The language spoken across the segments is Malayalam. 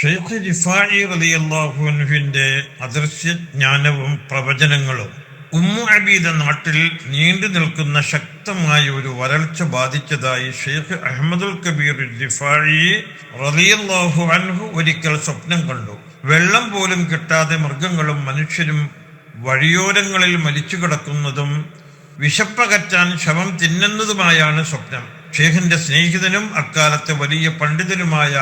ഷെയ്ഖ് റിഫായി അദൃശ്യ ജ്ഞാനവും പ്രവചനങ്ങളും ഉമ്മു അബീദ നാട്ടിൽ നീണ്ടു നിൽക്കുന്ന ശക്തമായ ഒരു വരൾച്ച ബാധിച്ചതായി ഷെയ്ഖ് അഹമ്മദുൽ കബീർ റിഫായി റലിയല്ലാഹു അൻഹു ഒരിക്കൽ സ്വപ്നം കണ്ടു. വെള്ളം പോലും കിട്ടാതെ മൃഗങ്ങളും മനുഷ്യരും വഴിയോരങ്ങളിൽ മരിച്ചു കിടക്കുന്നതും വിശപ്പകറ്റാൻ ശവം തിന്നുന്നതുമായാണ് സ്വപ്നം. ഷെയ്ഖിന്റെ സ്നേഹിതനും അക്കാലത്തെ വലിയ പണ്ഡിതനുമായ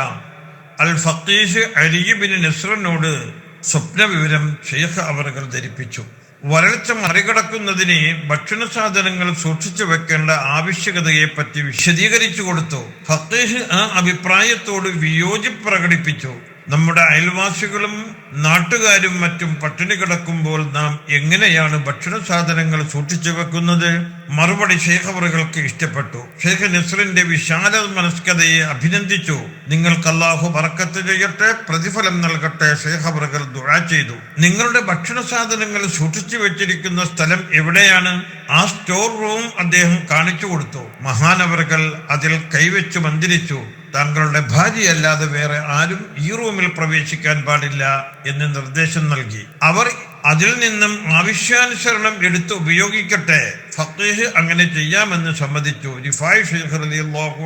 അൽ ഫക്കീഷ് അലിബിൻ നസ്രനോട് സ്വപ്ന വിവരം ഷെയ്ഖ് അവറുകൾ ധരിപ്പിച്ചു. വരൾച്ച മറികടക്കുന്നതിന് ഭക്ഷണ സാധനങ്ങൾ സൂക്ഷിച്ചു വെക്കേണ്ട ആവശ്യകതയെ പറ്റി വിശദീകരിച്ചു കൊടുത്തു. ഫക്കീഷ് ആ അഭിപ്രായത്തോട് വിയോജിപ്പ് പ്രകടിപ്പിച്ചു. നമ്മുടെ അയൽവാസികളും നാട്ടുകാരും മറ്റും പട്ടിണി കിടക്കുമ്പോൾ നാം എങ്ങനെയാണ് ഭക്ഷണ സാധനങ്ങൾ സൂക്ഷിച്ചു വെക്കുന്നത്? മറുപടി ഷെയ്ഖ് അവറുകൾക്ക് ഇഷ്ടപ്പെട്ടു. ഷേഖ് നസ്റിന്റെ വിശാല മനസ്കതയെ അഭിനന്ദിച്ചു. നിങ്ങൾക്ക് അള്ളാഹു പറക്കത്ത് ചെയ്യട്ടെ പ്രതിഫലം നൽകട്ടെ ഷെയ്ഖ് അവറുകൾ ദുഴ ചെയ്തു. നിങ്ങളുടെ ഭക്ഷണ സാധനങ്ങൾ സൂക്ഷിച്ചു വെച്ചിരിക്കുന്ന സ്ഥലം എവിടെയാണ്? ആ സ്റ്റോർ റൂം അദ്ദേഹം കാണിച്ചു കൊടുത്തു. മഹാനവറുകൾ അതിൽ കൈവച്ച് മന്ദിരിച്ചു. താങ്കളുടെ ഭാര്യയല്ലാതെ വേറെ ആരും ഈ റൂമിൽ പ്രവേശിക്കാൻ പാടില്ല എന്ന് നിർദ്ദേശം നൽകി. അവർ അതിൽ നിന്നും ആവശ്യാനുസരണം എടുത്ത് ഉപയോഗിക്കട്ടെ. ഫത്തേഹ് അങ്ങനെ ചെയ്യാമെന്ന് സമ്മതിച്ചു. റിഫായ് ഷെയ്ഖ്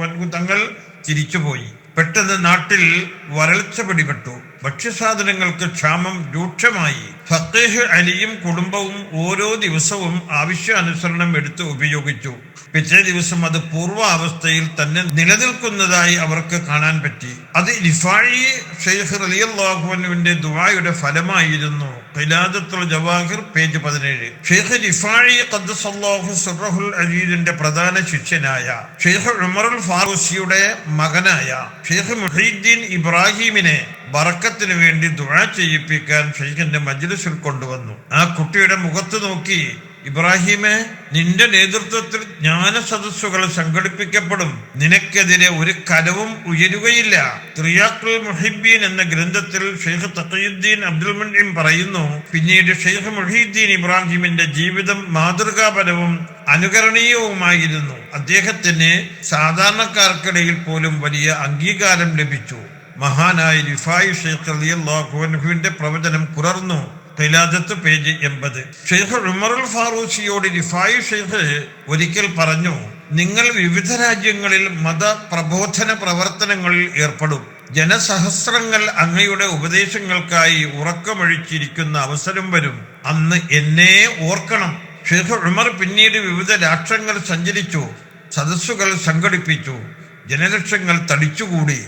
അൻഹു തങ്ങൾ തിരിച്ചുപോയി പെട്ടെന്ന് നാട്ടിൽ വരൾച്ച പിടിപെട്ടു. ഭക്ഷ്യസാധനങ്ങൾക്ക് ക്ഷാമം രൂക്ഷമായി. ഫത്തേഹ് അലിയും കുടുംബവും ഓരോ ദിവസവും ആവശ്യാനുസരണം എടുത്ത് ഉപയോഗിച്ചു. പിറ്റേ ദിവസം അത് പൂർവാവസ്ഥയിൽ തന്നെ നിലനിൽക്കുന്നതായി അവർക്ക് കാണാൻ പറ്റി. അത് റിഫായി ഷെയ്ഖ് റലിയല്ലാഹുവിന്റെ ദുആയുടെ ഫലമായിരുന്നു. ഖിലാദത്തുൽ ജവാഹിർ പേജ് പതിനേഴ്. ഷെയ്ഖ് റിഫായി ഖദ്ദസല്ലാഹു സുറഹുൽ അജീദിന്റെ പ്രധാന ശിഷ്യനായ ഷെയ്ഖ് ഉമറുൽ ഫാറൂസിയുടെ മകനായ ഷെയ്ഖ് മുഹീദ്ദീൻ ഇബ്രാഹിമിനെ ബറക്കത്തിന് വേണ്ടി ദുഴ ചെയ്യിപ്പിക്കാൻ ഷെയ്ഖിന്റെ മജ്ലിസിൽ കൊണ്ടുവന്നു. ആ കുട്ടിയുടെ മുഖത്ത് നോക്കി ഇബ്രാഹിമെ നിന്റെ നേതൃത്വത്തിൽ ജ്ഞാന സദസ്സുകൾ സംഘടിപ്പിക്കപ്പെടും. നിനക്കെതിരെ ഒരു കലവും ഉയരുകയില്ല. ത്രിയാക്കുൽ മുഹിബീൻ എന്ന ഗ്രന്ഥത്തിൽ ഷെയ്ഖ് തഖയുദ്ദീൻ അബ്ദുൽ മുൻഇം പറയുന്നു പിന്നീട് ഷെയ്ഖ് മുഹീദ്ദീൻ ഇബ്രാഹിമിന്റെ ജീവിതം മാതൃകാപരവും അനുകരണീയവുമായിരുന്നു. അദ്ദേഹത്തിന് സാധാരണക്കാർക്കിടയിൽ പോലും വലിയ അംഗീകാരം ലഭിച്ചു. മഹാനായ റിഫായി ഷെയ്ഖ് അലിയല്ലാഹുവിന്റെ പ്രവചനം കുറർന്നു ഖിലാദത്ത് പേജ് എൺപത്. ഷെയ്ഖ് ഉമറുൽ ഫാറൂസിയോട് റിഫായി ഷെയ്ഖ് ഒരിക്കൽ പറഞ്ഞു നിങ്ങൾ വിവിധ രാജ്യങ്ങളിൽ മത പ്രബോധന പ്രവർത്തനങ്ങളിൽ ഏർപ്പെടും. ജനസഹസ്രങ്ങൾ അങ്ങയുടെ ഉപദേശങ്ങൾക്കായി ഉറക്കമൊഴിച്ചിരിക്കുന്ന അവസരം വരും. അന്ന് എന്നെ ഓർക്കണം. ഷെയ്ഖ് ഉമർ പിന്നീട് വിവിധ രാഷ്ട്രങ്ങൾ സഞ്ചരിച്ചു. സദസ്സുകൾ സംഘടിപ്പിച്ചു. ജനലക്ഷങ്ങൾ തടിച്ചുകൂടി.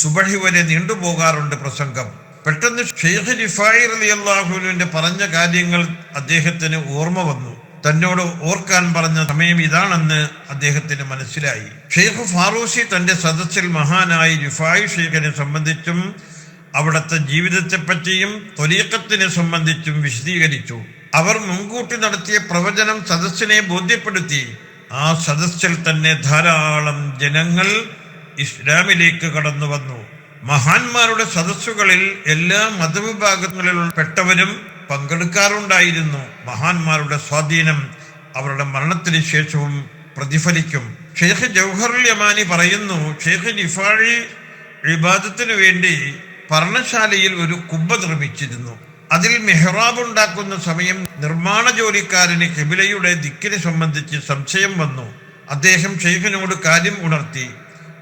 സുബഹി വരെ നീണ്ടുപോകാറുണ്ട് പ്രസംഗം. പെട്ടെന്ന് ഷെയ്ഖ് റിഫായി അലി അള്ളാഹുലുവിന്റെ പറഞ്ഞ കാര്യങ്ങൾ അദ്ദേഹത്തിന് ഓർമ്മ വന്നു. തന്നോട് ഓർക്കാൻ പറഞ്ഞ സമയം ഇതാണെന്ന് അദ്ദേഹത്തിന് മനസ്സിലായി. ഷെയ്ഖ് ഫാറൂസി തന്റെ സദസ്സിൽ മഹാനായി റിഫായി ഷെയ്ഖിനെ സംബന്ധിച്ചും അവിടുത്തെ ജീവിതത്തെപ്പറ്റിയും തൊലീക്കത്തിനെ സംബന്ധിച്ചും വിശദീകരിച്ചു. അവർ മുൻകൂട്ടി നടത്തിയ പ്രവചനം സദസ്സിനെ ബോധ്യപ്പെടുത്തി. ആ സദസ്സിൽ തന്നെ ധാരാളം ജനങ്ങൾ ഇസ്ലാമിലേക്ക് കടന്നു വന്നു. മഹാന്മാരുടെ സദസ്സുകളിൽ എല്ലാ മതവിഭാഗങ്ങളിലും പെട്ടവരും പങ്കെടുക്കാറുണ്ടായിരുന്നു. മഹാന്മാരുടെ സ്വാധീനം അവരുടെ മരണത്തിന് ശേഷവും പ്രതിഫലിക്കും. ഷെയ്ഖ് ജൗഹറുൽ യമാനി പറയുന്നു ഷെയ്ഖ് നിഫാഴി വിവാദത്തിനു വേണ്ടി പർണശാലയിൽ ഒരു കുബ്ബ നിർമ്മിച്ചിരുന്നു. അതിൽ മെഹ്റാബ് ഉണ്ടാക്കുന്ന സമയം നിർമ്മാണ ജോലിക്കാരന് കിബിലയുടെ ദിക്കിനെ സംബന്ധിച്ച് സംശയം വന്നു. അദ്ദേഹം ഷെയ്ഖിനോട് കാര്യം ഉണർത്തി.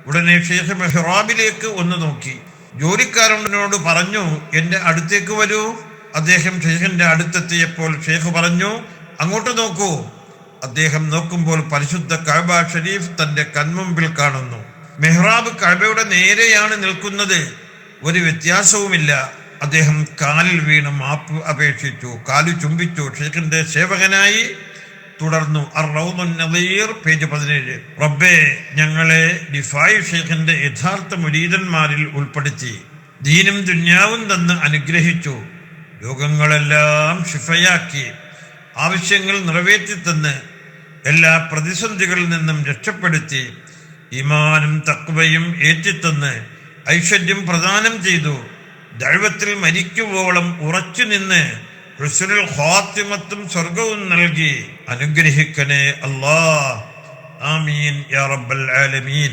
ഉടനെ ഷെയ്ഖ് മെഹ്റാബിലേക്ക് ഒന്ന് നോക്കി. ജോലിക്കാരനോട് പറഞ്ഞു എന്റെ അടുത്തേക്ക് വരൂ. അദ്ദേഹം ഷെയ്ഖിന്റെ അടുത്തെത്തിയപ്പോൾ ഷെയ്ഖ് പറഞ്ഞു അങ്ങോട്ട് നോക്കൂ. അദ്ദേഹം നോക്കുമ്പോൾ പരിശുദ്ധ കഅബ ഷരീഫ് തന്റെ കൺമുമ്പിൽ കാണുന്നു. മെഹ്റാബ് കഅബയുടെ നേരെയാണ് നിൽക്കുന്നത്. ഒരു വ്യത്യാസവുമില്ല. അദ്ദേഹം കാലിൽ വീണ് മാപ്പ് അപേക്ഷിച്ചു. കാലു ചുംബിച്ചു. ഷെയ്ഖിന്റെ സേവകനായി തുടർന്നു. പേജ് പതിനേഴ്. റബ്ബേ ഞങ്ങളെ ഡിഫായ് ഷെയ്ഖിന്റെ യഥാർത്ഥ മുരീതന്മാരിൽ ഉൾപ്പെടുത്തി. ദീനും ദുന്യാവും തന്ന് അനുഗ്രഹിച്ചു. രോഗങ്ങളെല്ലാം ഷിഫയാക്കി ആവശ്യങ്ങൾ നിറവേറ്റി തന്ന് എല്ലാ പ്രതിസന്ധികളിൽ നിന്നും രക്ഷപ്പെടുത്തി. ഇമാനും തക്വയും ഏറ്റിത്തന്ന് ഐശ്വര്യം പ്രദാനം ചെയ്തു. ദൈവത്തിൽ മരിക്കുവോളം ഉറച്ചു നിന്ന് ഹുസ്നുൽ ഖാത്തിമത്തും സ്വർഗവും നൽകി അനുഗ്രഹിക്കണേ അല്ലാ ആമീൻ യാ റബ്ബൽ ആലമീൻ.